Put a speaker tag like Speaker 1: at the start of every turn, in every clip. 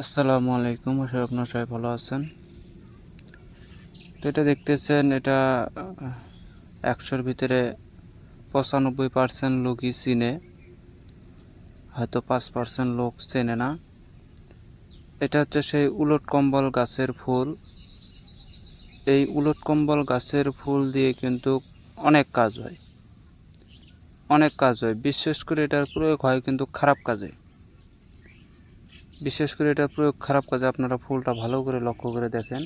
Speaker 1: আসসালামু আলাইকুম, আশা আপনার সবাই ভালো আছেন। তো এটা দেখতেছেন, এটা একশোর ভিতরে পঁচানব্বই পার্সেন্ট লোকই চিনে। হয়তো পাঁচ পার্সেন্ট লোক চেনে না। এটা হচ্ছে সেই উলট কম্বল গাছের ফুল। এই উলট কম্বল গাছের ফুল দিয়ে কিন্তু অনেক কাজ হয়। অনেক কাজ হয়। বিশেষ করে এটার প্রয়োগ হয় কিন্তু খারাপ কাজে। বিশেষ করে এটা প্রয়োগ খারাপ কাজে আপনারা ফুলটা ভালো করে লক্ষ্য করে দেখেন।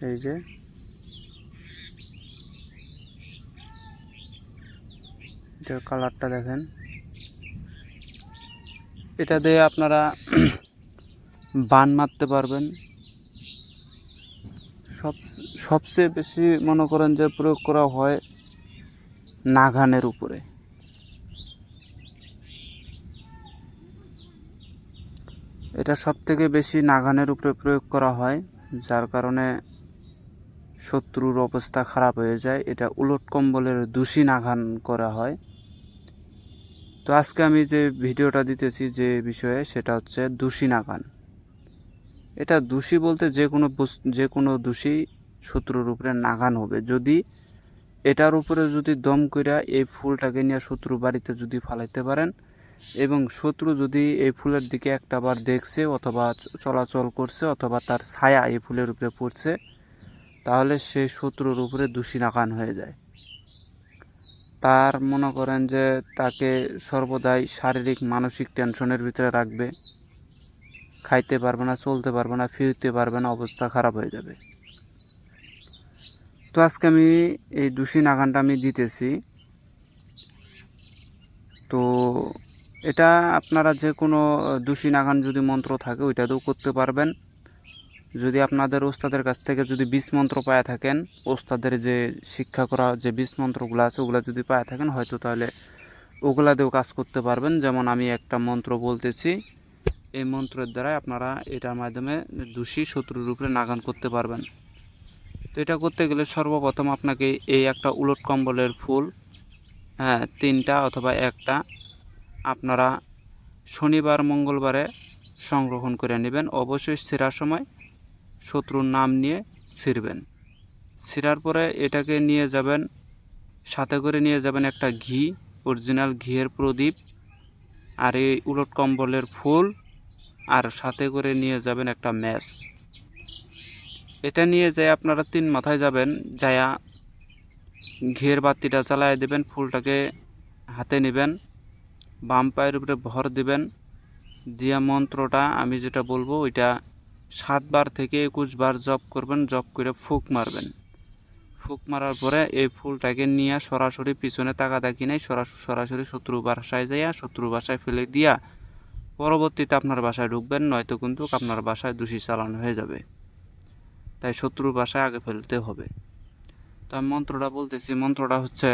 Speaker 1: এই যে। এটার কালারটা দেখেন। এটা দিয়ে আপনারা বান মারতে পারবেন। সব সবচেয়ে বেশি মনে করেন যে প্রয়োগ করা হয় নাগানের উপরে। এটা সব থেকে বেশি নাগানের উপরে প্রয়োগ করা হয়, যার কারণে শত্রুর অবস্থা খারাপ হয়ে যায়। এটা উলট কম্বলের দোষী নাগান করা হয়। তো আজকে আমি যে ভিডিওটা দিতেছি যে বিষয়ে, সেটা হচ্ছে দোষী নাগান। এটা দোষী বলতে যে কোনো যে কোনো দোষী শত্রুর উপরে নাগান হবে। যদি এটার উপরে যদি দম কইরা এই ফুলটাকে নিয়ে শত্রু বাড়িতে যদি ফালাইতে পারেন এবং শত্রু যদি এই ফুলের দিকে একটাবার দেখছে অথবা চলাচল করছে অথবা তার ছায়া এই ফুলের উপরে পড়ছে, তাহলে সে শত্রুর উপরে দোষী নাকান হয়ে যায়। তার মনে করেন যে তাকে সর্বদাই শারীরিক, মানসিক টেনশনের ভিতরে রাখবে, খাইতে পারবে না, চলতে পারবে না, ফিরতে পারবে না, অবস্থা খারাপ হয়ে যাবে। তো আজকে আমি এই দোষী নাগানটা আমি দিতেছি। তো এটা আপনারা যে কোনো দোষী নাগান যদি মন্ত্র থাকে, ওইটাতেও করতে পারবেন। যদি আপনাদের ওস্তাদের কাছ থেকে যদি বিষ মন্ত্র পায়া থাকেন, ওস্তাদের যে শিক্ষা করা যে বিষ মন্ত্রগুলো আছে, ওগুলো যদি পায়া থাকেন, হয়তো তাহলে ওগুলা দিয়েও কাজ করতে পারবেন। যেমন আমি একটা মন্ত্র বলতেছি, এই মন্ত্রের দ্বারাই আপনারা এটার মাধ্যমে দোষী শত্রুর উপরে নাগান করতে পারবেন। তো এটা করতে গেলে সর্বপ্রথম আপনাকে এই একটা উলট কম্বলের ফুল হ্যাঁ তিনটা অথবা একটা আপনারা শনিবার, মঙ্গলবারে সংরক্ষণ করে নেবেন। অবশ্যই ছেঁড়ার সময় শত্রুর নাম নিয়ে ছিঁড়বেন। ছিঁড়ার পরে এটাকে নিয়ে যাবেন, সাথে করে নিয়ে যাবেন একটা ঘি, অরিজিনাল ঘিয়ের প্রদীপ আর এই উলট কম্বলের ফুল আর সাথে করে নিয়ে যাবেন একটা ম্যাচ এটা নিয়ে যায় আপনারা তিন মাথায় যাবেন, যায়া ঘিয়ের বাতিটা জ্বালায় দেবেন, ফুলটাকে হাতে নেবেন। বাম পায়ের উপরে ভর দিবেন। দিয়া মন্ত্রটা আমি যেটা বলব, ওইটা সাতবার থেকে একুশ বার জপ করবেন, জপ করে ফুক মারবেন। ফুক মারার পরে এই ফুলটাকে নিয়ে সরাসরি পিছনে তাকা দেখি নাই সরাসরি সরাসরি শত্রু বাসায় যাইয়া শত্রু বাসায় ফেলে দিয়া পরবর্তীতে আপনার বাসায় ঢুকবেন, নয়তো কিন্তু আপনার বাসায় দোষী চালানো হয়ে যাবে। তাই শত্রুর বাসায় আগে ফেলতে হবে। তো মন্ত্রটা বলতেছি, মন্ত্রটা হচ্ছে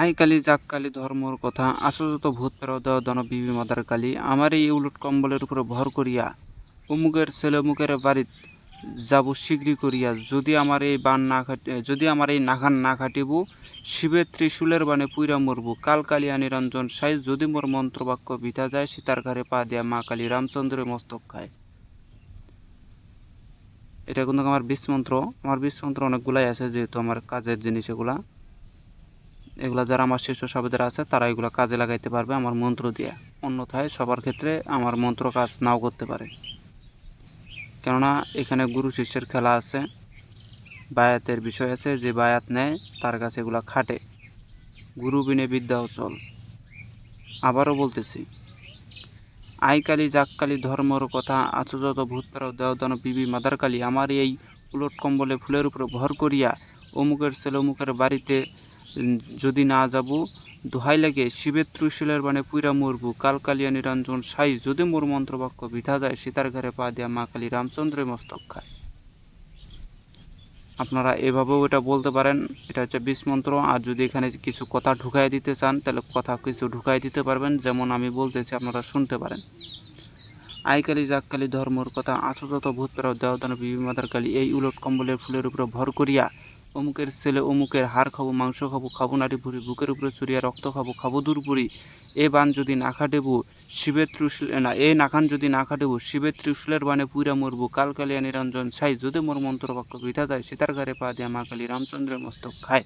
Speaker 1: আই কালী জাক কালী ধর্মর কথা, আশ্চর্যত ভূত ফেরত দেওয়া দন বিবি মাদার কালী আমার এই উলট কম্বলের উপরে ভর করিয়া, অমুকের ছেলে অমুকের বাড়িত যাব শীঘ্রই করিয়া, যদি আমার এই বান না যদি আমার এই নাখান না খাটিব, শিবের ত্রিশূলের বানে পুইরা মরবু। কাল কালিয়া নিরঞ্জন সাই, যদি মোর মন্ত্রবাক্য বিধা যায়, সীতার ঘরে পা দিয়া মা কালী রামচন্দ্রের মস্তক খায়। এটা কিন্তু আমার বিষ মন্ত্র আমার বিষ মন্ত্র অনেকগুলাই আছে যেহেতু আমার কাজের জিনিস এগুলা। এগুলা যারা আমার শিষ্য সাবেদের আছে, তারা এগুলো কাজে লাগাইতে পারবে আমার মন্ত্র দিয়ে। অন্যথায় সবার ক্ষেত্রে আমার মন্ত্র কাজ নাও করতে পারে। কেননা, এখানে গুরু শিষ্যের খেলা আছে, বায়াতের বিষয় আছে, যে বায়াত নেয়, তার কাছে এগুলা খাটে। গুরু বিনে বিদ্যা অচল আবারও বলতেছি আই কালী জাক কালী ধর্মর কথা আছো যত ভূত প্রেরত দেওদান বিবি মাদার কালী আমার এই উলট কম্বলে ফুলের উপরে ভর করিয়া অমুকের ছেলে অমুকের বাড়িতে যদি না যাব, দোহাই লাগে, শিবের ত্রিশূলের বানে পুইরা মরবু, কালকালিয়া নিরঞ্জন সাই, যদি মোর মন্ত্রবাক্য বিধা যায়, সীতার ঘরে পা দিয়া মা কালী রামচন্দ্রের মস্তক খায়। আপনারা এভাবেও এটা বলতে পারেন, এটা হচ্ছে বিষ মন্ত্র। আর যদি এখানে কিছু কথা ঢুকাই দিতে চান, তাহলে কথা কিছু ঢুকাই দিতে পারবেন, যেমন আমি বলতেছি, আপনারা শুনতে পারেন। আইকালি জাককালি ধর্মর কথা আছো যত ভূত প্রেরত দেওদান বিবি মাতার কালী, এই উলট কম্বলের ফুলের উপরে ভর করিয়া অমুকের ছেলে, অমুকের হাড় খাব, মাংস খাব খাব নারী ভুরি বুকের উপরে চুরিয়া রক্ত খাব খাব দূর পুরি এ বান যদি না খাটেবো, শিবের ত্রিশুল না, এ নাখান যদি না খাটেবো, শিবের ত্রিশুলের বানে পুইরা মরবো, কাল কালিয়া নিরঞ্জন ছাই, যদি মোর মন্ত্র বাক্য বৃথা যায়, সীতার ঘরে পা দিয়া মা কালী রামচন্দ্রের মস্তক খায়।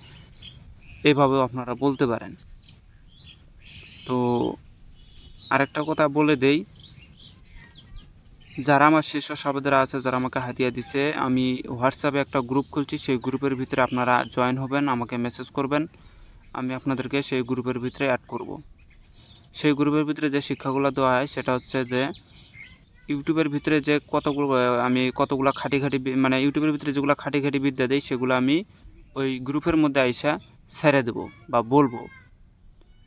Speaker 1: এভাবেও আপনারা বলতে পারেন। তো আরেকটা কথা বলে দেই যারা আমার শিষ্য সাবেদরা আছে, যারা আমাকে হাতিয়া দিছে, আমি হোয়াটসঅ্যাপে একটা গ্রুপ খুলছি। সেই গ্রুপের ভিতরে আপনারা জয়েন হবেন, আমাকে মেসেজ করবেন। আমি আপনাদেরকে সেই গ্রুপের ভিতরে অ্যাড করব। সেই গ্রুপের ভিতরে যে শিক্ষাগুলো দেওয়া হয়, সেটা হচ্ছে যে ইউটিউবের ভিতরে যে কতগুলো, আমি কতগুলো খাটি খাটি মানে ইউটিউবের ভিতরে যেগুলো খাটি খাটি বিদ্যা দেই, সেগুলো আমি ওই গ্রুপের মধ্যে আইসা ছেড়ে দেবো বা বলব।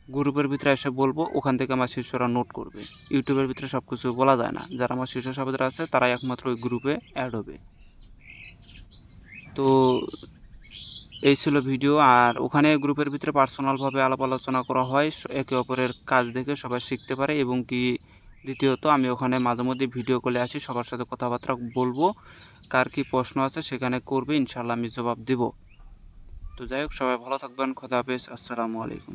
Speaker 1: গ্রুপের ভিতরে এসে বলব, ওখান থেকে আমার শিষ্যরা নোট করবে। ইউটিউবের ভিতরে সব কিছু বলা যায় না। যারা আমার শিষ্য সাবেদরা আছে, তারাই একমাত্র ওই গ্রুপে অ্যাড হবে। তো এই ছিল ভিডিও আর ওখানে গ্রুপের ভিতরে পার্সোনালভাবে আলাপ আলোচনা করা হয়। একে অপরের কাজ দেখে সবাই শিখতে পারে এবং কি দ্বিতীয়ত আমি ওখানে মাঝে মধ্যে ভিডিও কলে আসি, সবার সাথে কথাবার্তা বলব। কার কি প্রশ্ন আছে সেখানে করবে ইনশাল্লাহ আমি জবাব দেব। তো যাই হোক, সবাই ভালো থাকবেন। খোদা হাফেজ। আসসালামু আলাইকুম।